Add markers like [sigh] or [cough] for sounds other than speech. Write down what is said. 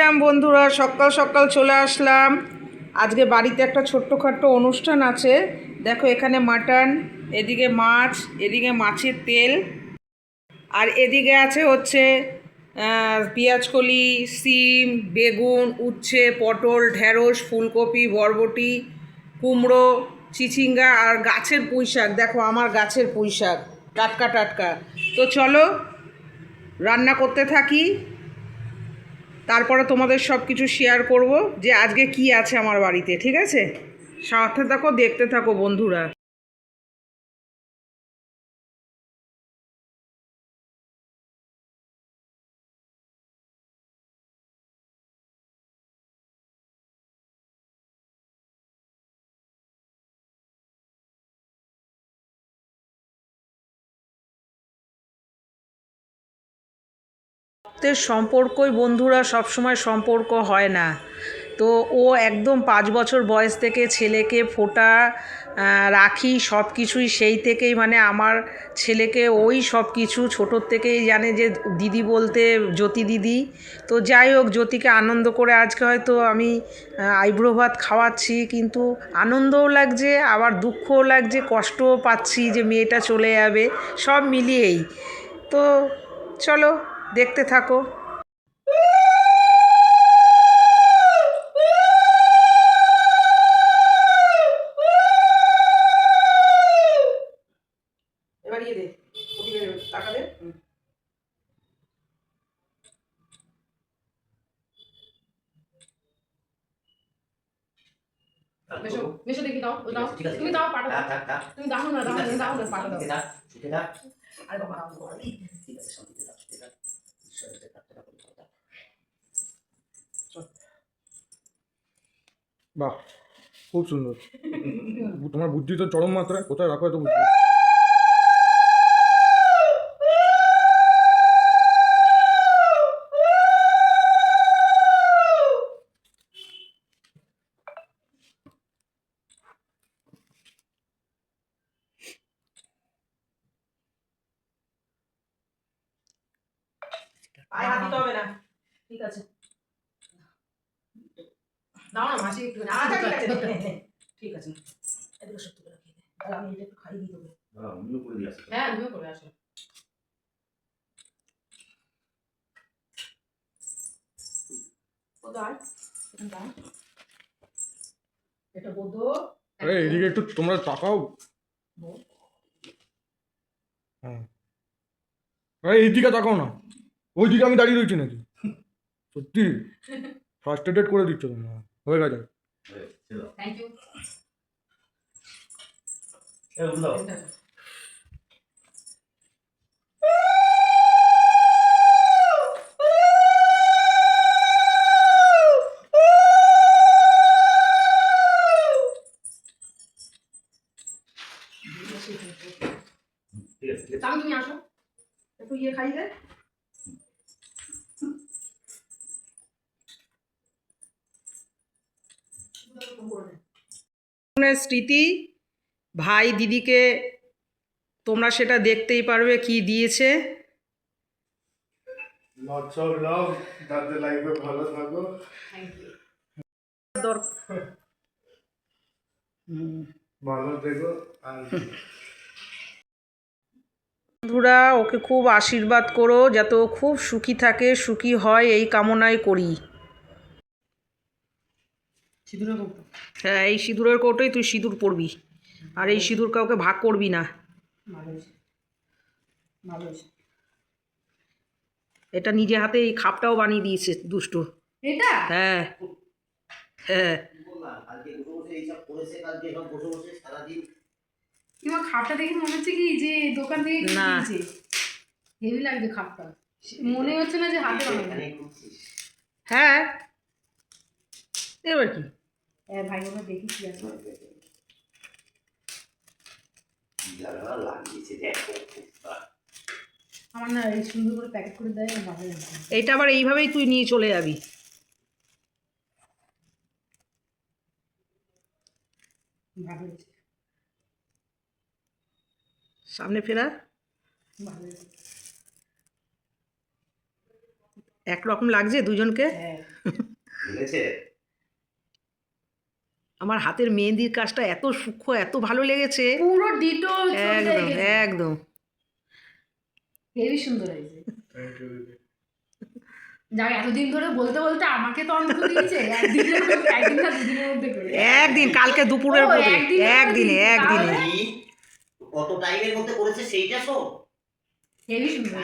রাম বন্ধুরা, সকাল সকাল চলে আসলাম। আজকে বাড়িতে একটা ছোট্টখাট্ট অনুষ্ঠান আছে। দেখো এখানে মাটন, এদিকে মাছ, এদিকে মাছের তেল, আর এদিকে আছে হচ্ছে পেঁয়াজকলি সিম বেগুন, উচ্ছে, পটল, ঢেঁড়স, ফুলকপি, বরবটি, কুমড়ো, চিচিঙ্গা আর গাছের পুঁই শাক দেখো আমার গাছের পুঁই শাক টাটকা টাটকা। তো চলো, রান্না করতে থাকি। তারপরে তোমাদের সব কিছু শেয়ার করব যে আজকে কি আছে আমার বাড়িতে, ঠিক আছে? সাথে থাকো, দেখতে থাকো বন্ধুরা। রক্তের সম্পর্কই বন্ধুরা সবসময় সম্পর্ক হয় না। তো ও একদম পাঁচ বছর বয়স থেকে ছেলেকে ফোটা রাখি সব কিছুই সেই থেকেই মানে আমার ছেলেকে ওই সব কিছু ছোটোর থেকেই জানে যে দিদি বলতে জ্যোতি দিদি। তো যাই হোক, জ্যোতিকে আনন্দ করে আজকে হয়তো আমি আইব্রো ভাত খাওয়াচ্ছি, কিন্তু আনন্দও লাগছে, আবার দুঃখও লাগছে, কষ্টও পাচ্ছি যে মেয়েটা চলে যাবে, সব মিলিয়েই। তো চলো দেখতে থাকো এবার ইয়ে দে টাকা দে মেশো মেশো দেখি দাও দাও ঠিক আছে তুমি দাও থাক। তুমি দাও না দাও না দাও না পাঠা দাও। আরে বাবা। ঠিক আছে, বাহ খুব সুন্দর। [laughs] তোমার বুদ্ধি তো চরম মাত্রায় কোথায় রাখো এত বুদ্ধি? আয় হাত দিতে হবে না। ঠিক আছে। দাও না মাসি একটু আচ্ছা ঠিক আছে। ঠিক আছে। এগুলো সত্যি করে রাখিয়ে দে। আর আমি এটা একটু খাইয়ে দিই তোকে। আমিও করে দিয়ে আসি। হ্যাঁ তুমিও করে আসো। এটা বোধ আরে এদিকে একটু তোমরা তাকাও। হ্যাঁ। আরে এইদিকে তাকাও না। ওইদিকে আমি দাঁড়িয়ে রয়েছি নাকি? [laughs] সত্যি? ফার্স্ট এডেড করে দিচ্ছ তোমরা। হয়ে গেছে। তুমি আসো। একটু ইয়ে খাইয়ে দে জীবনের স্মৃতি ভাই দিদিকে তোমরা সেটা দেখতেই পারবে কি দিয়েছে। ভালো থাকো। ভালো থেকো বন্ধুরা ওকে খুব আশীর্বাদ করো যাতে ও খুব সুখী থাকে সুখী হয় এই কামনাই করি। সিঁদুরের কৌটো? হ্যাঁ এই সিঁদুরের কৌটোই তুই সিঁদুর পরবি। আর এই সিঁদুর কাউকে ভাগ করবি না। এটা নিজে হাতে এই খাপটাও বানিয়ে দিয়েছে দুষ্টু। এটা? হ্যাঁ। হ্যাঁ। খাপটা দেখে মনে হচ্ছে কি যে দোকান থেকে না। হেভি লাগছে খাপটা। মনে হচ্ছে না যে হাতে বানানো। হ্যাঁ। এবার কি? হ্যাঁ ভাই বোনের দেখি কি আছে কি লাগা লাগিয়েছে, দেখো। বাহ, আমার না এই সুন্দর করে প্যাকেট করে দেয় ভালো লাগে এইটা আবার এইভাবেই তুই নিয়ে চলে যাবি। ভালো সামনে ফেরা। ভালো একরকম লাগছে দুজনকে? হ্যাঁ। আমার হাতের মেহেন্দির কাজটা এত সূক্ষ্ম এত ভালো লেগেছে। পুরো ডিটো একদম একদম। হেভি সুন্দর হয়েছে। যাক এতদিন ধরে বলতে বলতে আমাকে তো দিয়েছে। একদিন কালকে দুপুরের মধ্যে। একদিনে একদিনে কত টাইমের মধ্যে করেছে সেইটা শো হেভি সুন্দর